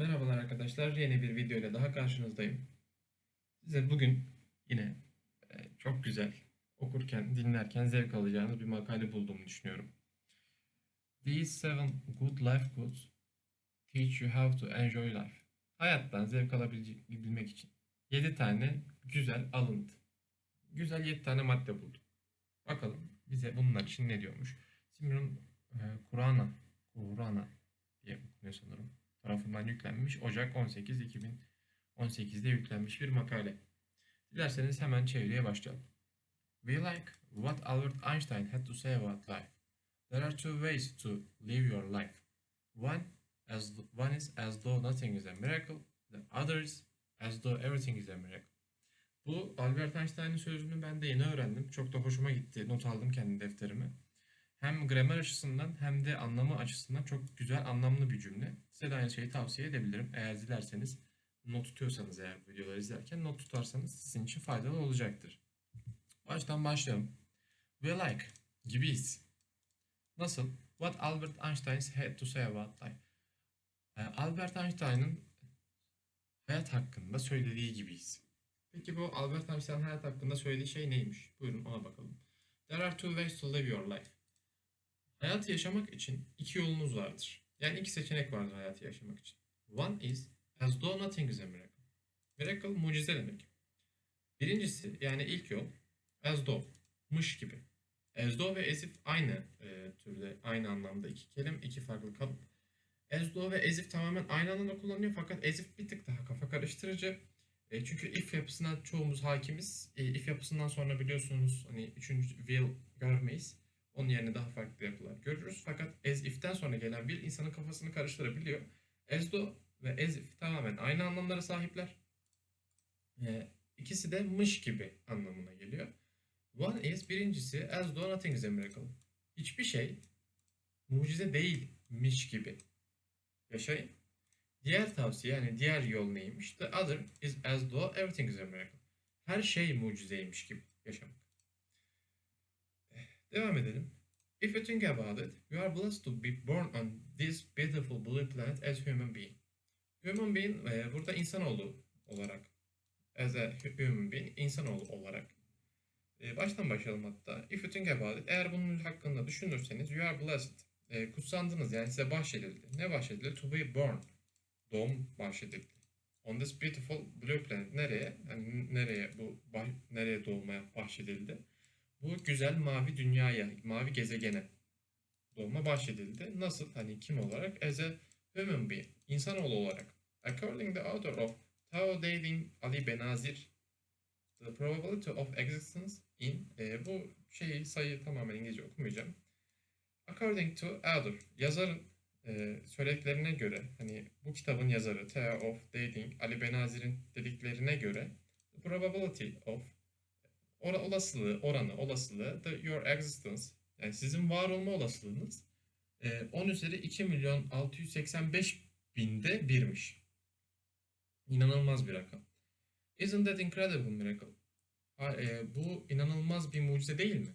Merhabalar arkadaşlar. Yeni bir video ile daha karşınızdayım. Size bugün yine e, çok güzel okurken, dinlerken zevk alacağınız bir makale bulduğumu düşünüyorum. These seven good life quotes teach you how to enjoy life. Hayattan zevk alabilmek için 7 tane güzel alıntı. Güzel 7 tane madde buldum. Bakalım bize bunlar için ne diyormuş. Simron e, Kur'an'a, Kur'an'a diye okunuyor sanırım tarafından yüklenmiş. Ocak 18 2018'de yüklenmiş bir makale. Dilerseniz hemen çevireye başlayalım. We like what Albert Einstein had to say about life. There are two ways to live your life. One, as one is as though nothing is a miracle. The other is as though everything is a miracle. Bu Albert Einstein'ın sözünü ben de yeni öğrendim. Çok da hoşuma gitti. Not aldım kendi defterime hem gramer açısından hem de anlamı açısından çok güzel anlamlı bir cümle. Size de aynı şeyi tavsiye edebilirim. Eğer dilerseniz not tutuyorsanız eğer videoları izlerken not tutarsanız sizin için faydalı olacaktır. Baştan başlayalım. We like gibiyiz. Nasıl? What Albert Einstein had to say about life. Ee, Albert Einstein'ın hayat hakkında söylediği gibiyiz. Peki bu Albert Einstein'ın hayat hakkında söylediği şey neymiş? Buyurun ona bakalım. There are two ways to live your life. Hayatı yaşamak için iki yolunuz vardır. Yani iki seçenek vardır hayatı yaşamak için. One is as though nothing is a miracle. Miracle mucize demek. Birincisi yani ilk yol as though, mış gibi. As though ve as if aynı e, türde, aynı anlamda iki kelime, iki farklı kalıp. As though ve as if tamamen aynı anlamda kullanılıyor fakat as if bir tık daha kafa karıştırıcı. E, çünkü if yapısına çoğumuz hakimiz. E, if yapısından sonra biliyorsunuz hani üçüncü will görmeyiz. Onun yerine daha farklı yapılar görürüz. Fakat as if'ten sonra gelen bir insanın kafasını karıştırabiliyor. As though ve as if tamamen aynı anlamlara sahipler. Ee, ikisi de mış gibi anlamına geliyor. One is birincisi as though nothing is a miracle. Hiçbir şey mucize değilmiş gibi. Yaşayın. Diğer tavsiye yani diğer yol neymiş? The other is as though everything is a miracle. Her şey mucizeymiş gibi yaşamak. Devam edelim. If you think about it, you are blessed to be born on this beautiful blue planet as human being. Human being e, burada insanoğlu olarak as a human being, insanoğlu olarak. E, baştan başlayalım hatta. If you think about it, eğer bunun hakkında düşünürseniz you are blessed. E, kutsandınız yani size bahşedildi. Ne bahşedildi? To be born. Doğum bahşedildi. On this beautiful blue planet. Nereye? Yani nereye bu nereye doğmaya bahşedildi? Bu güzel mavi dünyaya, mavi gezegene doğma bahşedildi. Nasıl? Hani kim olarak? As a human being, insanoğlu olarak. According the author of Tao Te Ching Ali Benazir, the probability of existence in, e, bu şeyi sayı tamamen İngilizce okumayacağım. According to author, yazarın e, söylediklerine göre, hani bu kitabın yazarı Tao of Dating Ali Benazir'in dediklerine göre, the probability of Or olasılığı, oranı, olasılığı, the, your existence, yani sizin var olma olasılığınız e, 10 üzeri 2 milyon 685 binde birmiş. İnanılmaz bir rakam. Isn't that incredible miracle? E, bu inanılmaz bir mucize değil mi?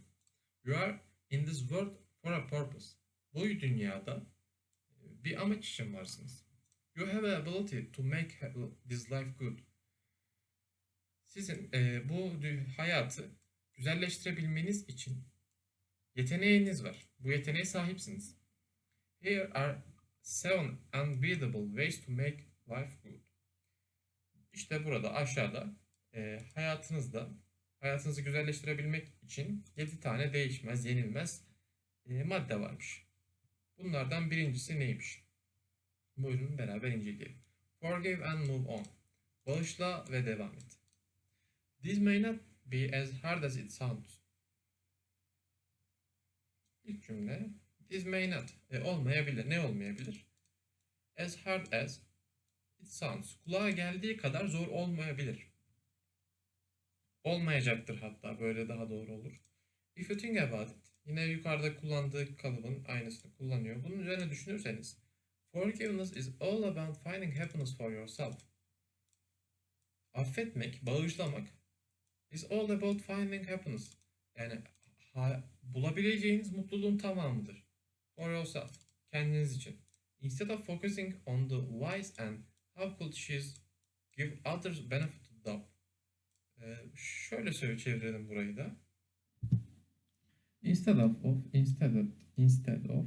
You are in this world for a purpose. Bu dünyada e, bir amaç için varsınız. You have a ability to make this life good. Sizin e, bu hayatı güzelleştirebilmeniz için yeteneğiniz var. Bu yeteneğe sahipsiniz. Here are seven unbeatable ways to make life good. İşte burada aşağıda e, hayatınızda hayatınızı güzelleştirebilmek için 7 tane değişmez, yenilmez e, madde varmış. Bunlardan birincisi neymiş? Buyurun beraber inceleyelim. Forgive and move on. Bağışla ve devam et. This may not be as hard as it sounds. İlk cümle this may not e, olmayabilir. Ne olmayabilir? As hard as it sounds. Kulağa geldiği kadar zor olmayabilir. Olmayacaktır hatta böyle daha doğru olur. If you think about it. Yine yukarıda kullandığı kalıbın aynısını kullanıyor. Bunun üzerine düşünürseniz Forgiveness is all about finding happiness for yourself. Affetmek, bağışlamak is all about finding happiness. Yani ha, bulabileceğiniz mutluluğun tamamıdır. For yourself. Kendiniz için. Instead of focusing on the whys and How could she give others benefit of doubt? Ee, şöyle söyle çevirelim burayı da. Instead of, of instead of, instead of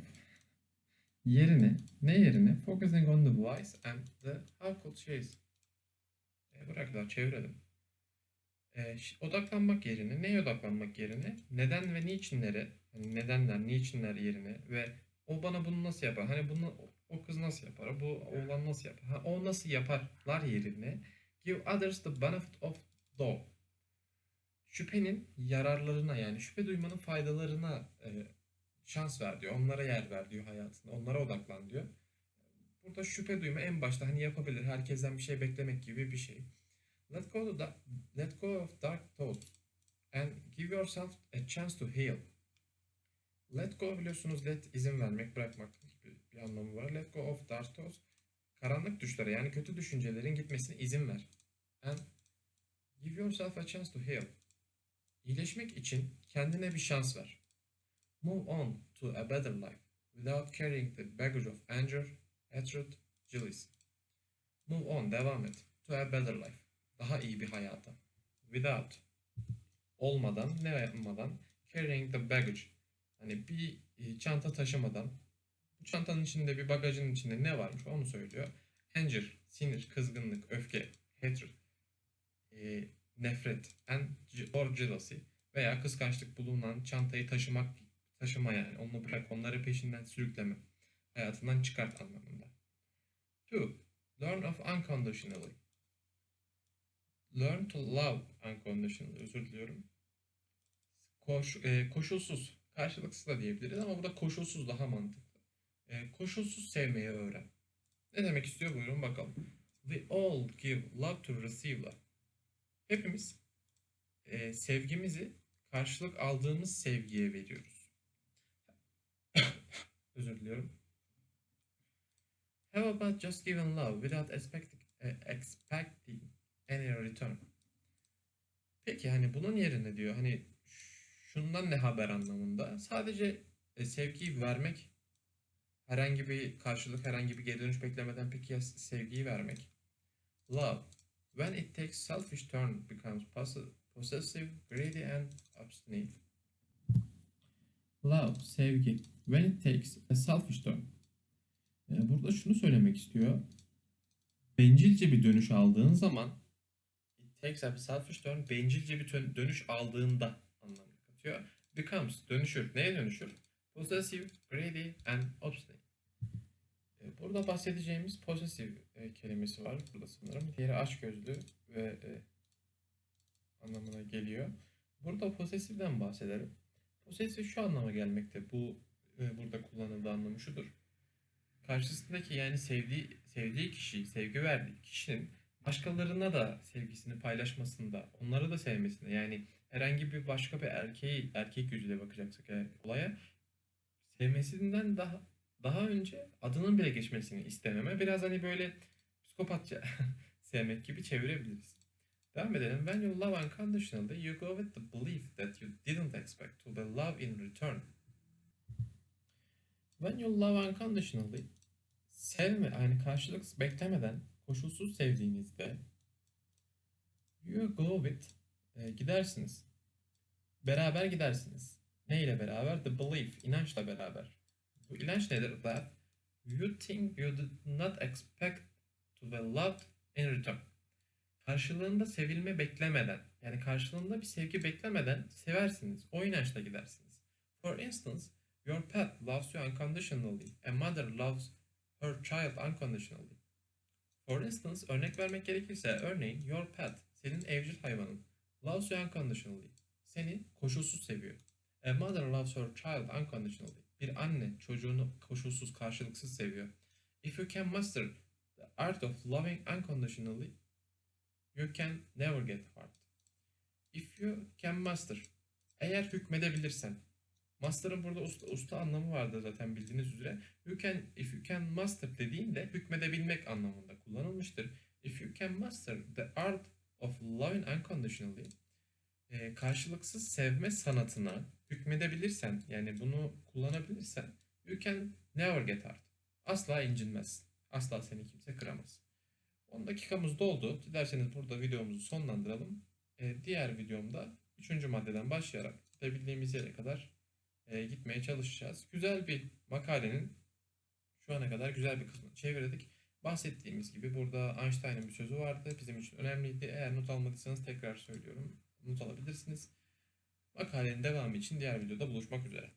yerine ne yerine focusing on the whys and the how could she e, bıraklar çevirelim. E, odaklanmak yerine neye odaklanmak yerine neden ve niçinlere hani nedenler niçinler yerine ve o bana bunu nasıl yapar hani bunu o kız nasıl yapar bu oğlan nasıl yapar ha, o nasıl yaparlar yerine give others the benefit of doubt şüphenin yararlarına yani şüphe duymanın faydalarına e, şans ver diyor. Onlara yer ver diyor hayatında. Onlara odaklan diyor. Burada şüphe duyma en başta hani yapabilir. Herkesten bir şey beklemek gibi bir şey. Let go, of da- let go of dark thoughts and give yourself a chance to heal. Let go biliyorsunuz let izin vermek, bırakmak bir, bir anlamı var. Let go of dark thoughts karanlık düşlere yani kötü düşüncelerin gitmesine izin ver. And give yourself a chance to heal. İyileşmek için kendine bir şans ver. Move on to a better life without carrying the baggage of anger, hatred, jealousy. Move on, devam et. To a better life. Daha iyi bir hayata. Without. Olmadan, ne yapmadan. Carrying the baggage. Hani bir e, çanta taşımadan. Bu çantanın içinde bir bagajın içinde ne varmış onu söylüyor. Anger, sinir, kızgınlık, öfke, hatred, e, nefret, and or jealousy veya kıskançlık bulunan çantayı taşımak taşıma yani. Onu bırak, onları peşinden sürükleme. Hayatından çıkart anlamında. 2. Learn of unconditionally. Learn to love unconditionally. Özür diliyorum. Koş, e, koşulsuz. Karşılıksız da diyebiliriz ama burada koşulsuz daha mantıklı. E, koşulsuz sevmeyi öğren. Ne demek istiyor buyurun bakalım. We all give love to receive love. Hepimiz e, sevgimizi karşılık aldığımız sevgiye veriyoruz. Özür diliyorum. How about just giving love without expecting, eh, expecting any return? Peki hani bunun yerine diyor hani şundan ne haber anlamında sadece e, sevgiyi vermek herhangi bir karşılık herhangi bir geri dönüş beklemeden peki ya sevgiyi vermek love when it takes selfish turn becomes poss- possessive greedy and obstinate Love, sevgi. When it takes a selfish turn. Ee, Burada şunu söylemek istiyor. Bencilce bir dönüş aldığın zaman takes a selfish turn bencilce bir dönüş aldığında anlamını katıyor. Becomes dönüşür. Neye dönüşür? Possessive, greedy and obstinate. Ee, Burada bahsedeceğimiz possessive e, kelimesi var burada sanırım. Diğeri açgözlü ve e, anlamına geliyor. Burada possessive'den bahsedelim. Possessive şu anlama gelmekte. Bu e, burada kullanıldığı anlamı şudur. Karşısındaki yani sevdiği sevdiği kişi, sevgi verdiği kişinin başkalarına da sevgisini paylaşmasında, onları da sevmesinde yani herhangi bir başka bir erkeği erkek yüzüyle bakacaksak eğer olaya sevmesinden daha daha önce adının bile geçmesini istememe biraz hani böyle psikopatça sevmek gibi çevirebiliriz. Devam edelim. When you love unconditionally, you go with the belief that you didn't expect to be loved in return. When you love unconditionally, sevme, yani karşılık beklemeden, koşulsuz sevdiğinizde you go with, e, gidersiniz. Beraber gidersiniz. Ne ile beraber? The belief, inançla beraber. Bu inanç nedir? That you think you did not expect to be loved in return karşılığında sevilme beklemeden yani karşılığında bir sevgi beklemeden seversiniz. O inançla gidersiniz. For instance, your pet loves you unconditionally. A mother loves her child unconditionally. For instance, örnek vermek gerekirse örneğin your pet, senin evcil hayvanın loves you unconditionally. Seni koşulsuz seviyor. A mother loves her child unconditionally. Bir anne çocuğunu koşulsuz, karşılıksız seviyor. If you can master the art of loving unconditionally, You can never get hurt. If you can master. Eğer hükmedebilirsen. Master'ın burada usta, usta anlamı vardır zaten bildiğiniz üzere. You can, if you can master dediğinde hükmedebilmek anlamında kullanılmıştır. If you can master the art of loving unconditionally e, karşılıksız sevme sanatına hükmedebilirsen yani bunu kullanabilirsen you can never get hurt. Asla incinmez. Asla seni kimse kıramaz. 10 dakikamız doldu. Dilerseniz burada videomuzu sonlandıralım. E, diğer videomda 3. maddeden başlayarak gidebildiğimiz yere kadar e, gitmeye çalışacağız. Güzel bir makalenin şu ana kadar güzel bir kısmını çevirdik. Bahsettiğimiz gibi burada Einstein'ın bir sözü vardı. Bizim için önemliydi. Eğer not almadıysanız tekrar söylüyorum. Not alabilirsiniz. Makalenin devamı için diğer videoda buluşmak üzere.